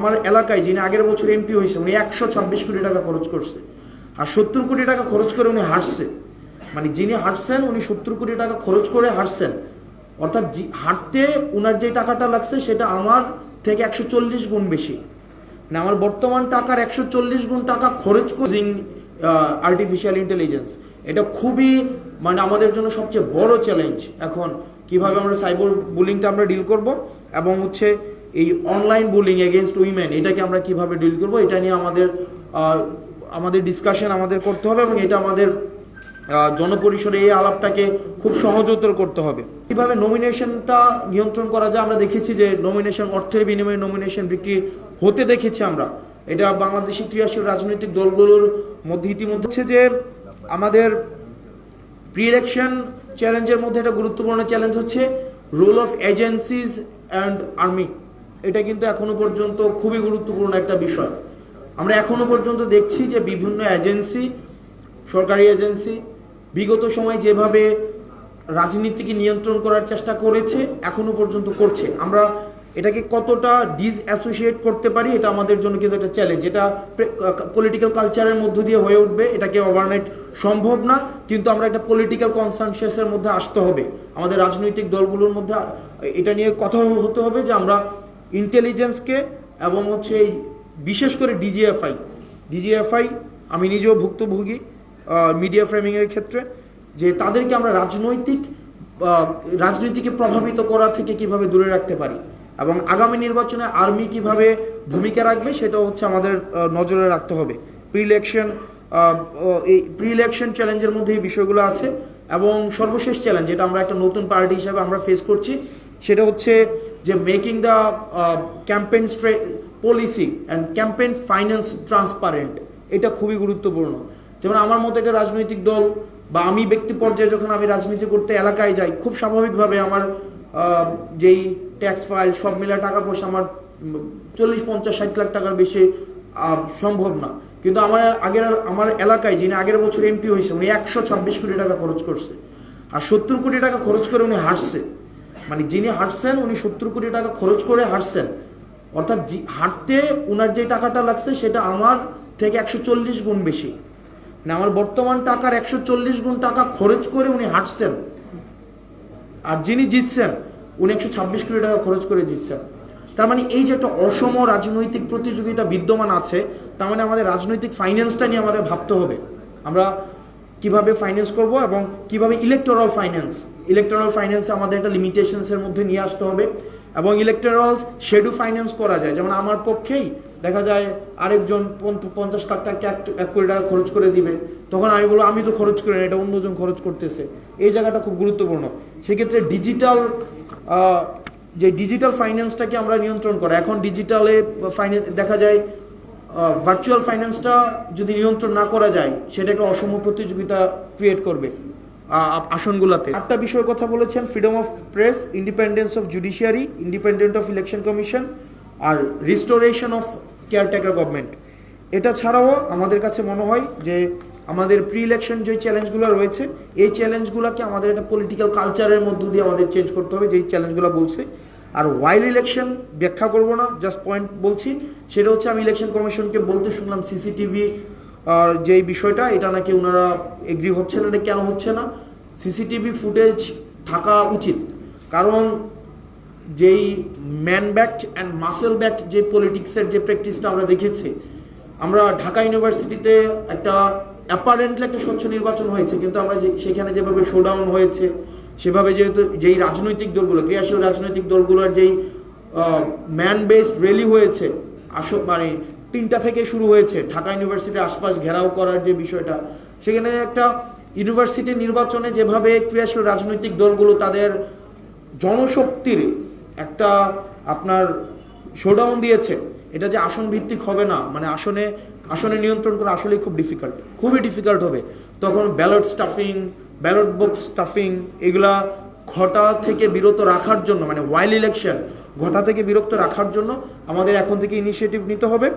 আমার এলাকায় যিনি আগের বছর এমপি হয়েছে, উনি একশো ছাব্বিশ কোটি টাকা খরচ করছে। আর সত্তর কোটি টাকা খরচ করে উনি হারছে মানে যিনি হারছেন উনি সত্তর কোটি টাকা খরচ করে হারছেন অর্থাৎ হাঁটতে উনার যে টাকাটা লাগছে, সেটা আমার থেকে একশো চল্লিশ গুণ বেশি। মানে আমার বর্তমান টাকার একশো চল্লিশ গুণ টাকা খরচ করছি আর্টিফিশিয়াল ইন্টেলিজেন্স এটা খুবই মানে আমাদের জন্য সবচেয়ে বড় চ্যালেঞ্জ এখন কীভাবে আমরা সাইবার বুলিংটা আমরা ডিল করব? এবং হচ্ছে এই অনলাইন বুলিং এগেনস্ট উইমেন এটাকে আমরা কীভাবে ডিল করব, এটা নিয়ে আমাদের আমাদের ডিসকাশন আমাদের করতে হবে এবং এটা আমাদের জনপরিসরে এই আলাপটাকে খুব সহজতর করতে হবে। কীভাবে নমিনেশনটা নিয়ন্ত্রণ করা যায়, আমরা দেখেছি যে নমিনেশন অর্থের বিনিময়ে নমিনেশন বিক্রি হতে দেখেছি আমরা। এটা বাংলাদেশি ক্রিয়াশীল রাজনৈতিক দলগুলোর মধ্যে ইতিমধ্যে হচ্ছে যে আমাদের প্রি ইলেকশন চ্যালেঞ্জের মধ্যে একটা গুরুত্বপূর্ণ চ্যালেঞ্জ হচ্ছে role of agencies and army এটা কিন্তু এখনও পর্যন্ত খুবই গুরুত্বপূর্ণ একটা বিষয়। আমরা এখনও পর্যন্ত দেখছি যে বিভিন্ন এজেন্সি, সরকারি এজেন্সি বিগত সময় যেভাবে রাজনীতিকে নিয়ন্ত্রণ করার চেষ্টা করেছে, এখনও পর্যন্ত করছে। আমরা এটাকে কতটা ডিস অ্যাসোসিয়েট করতে পারি এটা আমাদের জন্য কিন্তু একটা চ্যালেঞ্জ এটা পলিটিক্যাল কালচারের মধ্য দিয়ে হয়ে উঠবে, এটাকে ওভারনাইট সম্ভব না, কিন্তু আমরা একটা পলিটিক্যাল কনসানসিয়াসের মধ্যে আসতে হবে। আমাদের রাজনৈতিক দলগুলোর মধ্যে, এটা নিয়ে কথা হতে হবে যে আমরা ইন্টেলিজেন্সকে এবং হচ্ছে এই বিশেষ করে ডিজিএফআই ডিজিএফআই আমি নিজেও ভুক্তভোগী মিডিয়া ফ্রেমিংয়ের ক্ষেত্রে, যে তাদেরকে আমরা রাজনৈতিক রাজনীতিকে প্রভাবিত করা থেকে কীভাবে দূরে রাখতে পারি এবং আগামী নির্বাচনে আর্মি কীভাবে ভূমিকা রাখবে সেটা হচ্ছে আমাদের নজরে রাখতে হবে। প্রি ইলেকশন এই প্রি ইলেকশন চ্যালেঞ্জের মধ্যে এই বিষয়গুলো আছে এবং সর্বশেষ চ্যালেঞ্জ যেটা আমরা একটা নতুন পার্টি হিসাবে আমরা ফেস করছি, সেটা হচ্ছে যে making the campaign policy and campaign finance transparent এটা খুবই গুরুত্বপূর্ণ। যেমন আমার মতো একটা রাজনৈতিক দল বা আমি ব্যক্তি পর্যায়ে যখন আমি রাজনীতি করতে এলাকায় যাই, খুব স্বাভাবিকভাবে আমার যেই ট্যাক্স ফাইল সব মিলে টাকা পয়সা আমার চল্লিশ, পঞ্চাশ, ষাট লাখ টাকার বেশি সম্ভব না। কিন্তু আমার আগের, আমার এলাকায় যিনি আগের বছর এমপি হয়েছে, উনি একশো ছাব্বিশ কোটি টাকা খরচ করছে। আর সত্তর কোটি টাকা খরচ করে উনি হারছে। মানে যিনি হাঁটছেন, উনি সত্তর কোটি টাকা খরচ করে হাঁটছেন। অর্থাৎ হাঁটতে উনার যে টাকাটা লাগছে, সেটা আমার থেকে একশো চল্লিশ গুণ বেশি। মানে আমার বর্তমান টাকার একশো চল্লিশ গুণ টাকা খরচ করে উনি হাঁটছেন। আর যিনি জিতছেন, উনি একশো ছাব্বিশ কোটি টাকা খরচ করে জিতছেন। তার মানে এই যে একটা অসম রাজনৈতিক প্রতিযোগিতা বিদ্যমান আছে, তার মানে আমাদের রাজনৈতিক ফাইন্যান্সটা নিয়ে আমাদের ভাবতে হবে। আমরা কীভাবে ফাইন্যান্স করব এবং কীভাবে ইলেকটোরাল ফাইন্যান্স ইলেকটোরাল ফাইন্যান্সে আমাদের একটা লিমিটেশনসের মধ্যে নিয়ে আসতে হবে এবং ইলেকটোরাল শেডু ফাইন্যান্স করা যায়। যেমন আমার পক্ষেই দেখা যায় আরেকজন পঞ্চাশ লাখ টাকা এক কোটি টাকা খরচ করে দিবে, তখন আমি বলব, আমি তো খরচ করি না, এটা অন্যজন খরচ করতেছে। এই জায়গাটা খুব গুরুত্বপূর্ণ। সেক্ষেত্রে ডিজিটাল যে ডিজিটাল ফাইন্যান্সটাকে আমরা নিয়ন্ত্রণ করা। এখন ডিজিটালে ফাইন্যান্স দেখা যায় ভার্চুয়াল ফাইন্যান্সটা যদি নিয়ন্ত্রণ না করা যায়, সেটা একটা অসম প্রতিযোগিতা ক্রিয়েট করবে। আসনগুলোতে। আটটা বিষয়ের কথা বলেছেন freedom of press independence of judiciary independent of election commission R restoration of caretaker government এটা ছাড়াও আমাদের কাছে মনে হয় যে আমাদের প্রি ইলেকশন যে চ্যালেঞ্জগুলো রয়েছে, এই চ্যালেঞ্জগুলোকে আমাদের একটা পলিটিক্যাল কালচারের মধ্য দিয়ে আমাদের চেঞ্জ করতে হবে, যেই চ্যালেঞ্জগুলো বলছে। আর ওয়াইল ইলেকশন ব্যাখ্যা করব না জাস্ট পয়েন্ট বলছি, সেটা হচ্ছে আমি ইলেকশন কমিশনকে বলতে শুনলাম সিসিটিভি যেই বিষয়টা, এটা নাকি ওনারা এগ্রি হচ্ছে না কেন হচ্ছে না? সিসিটিভি ফুটেজ থাকা উচিত। কারণ যেই man backed and muscle backed যে পলিটিক্সের যে প্র্যাকটিসটা আমরা দেখেছি, আমরা ঢাকা ইউনিভার্সিটিতে একটা অ্যাপারেন্টলি একটা স্বচ্ছ নির্বাচন হয়েছে, কিন্তু আমরা সেখানে যেভাবে শোডাউন হয়েছে, সেভাবে যেহেতু যেই রাজনৈতিক দলগুলো, ক্রিয়াশীল রাজনৈতিক দলগুলোর যেই ম্যান বেসড র্যালি হয়েছে, আসো মানে তিনটা থেকে শুরু হয়েছে। ঢাকা ইউনিভার্সিটির আশপাশ ঘেরাও করার যে বিষয়টা, সেখানে একটা ইউনিভার্সিটি নির্বাচনে যেভাবে ক্রিয়াশীল রাজনৈতিক দলগুলো তাদের জনশক্তির একটা আপনার শোডাউন দিয়েছে, এটা যে আসন ভিত্তিক হবে না মানে আসনে আসনে নিয়ন্ত্রণ করা আসলেই খুব ডিফিকাল্ট খুবই ডিফিকাল্ট হবে। তখন ballot stuffing ballot box stuffing এগুলা ঘটা থেকে বিরত রাখার জন্য মানে ওয়াইল ইলেকশন ঘটা থেকে বিরক্ত রাখার জন্য আমাদের এখন থেকে ইনিশিয়েটিভ নিতে হবে।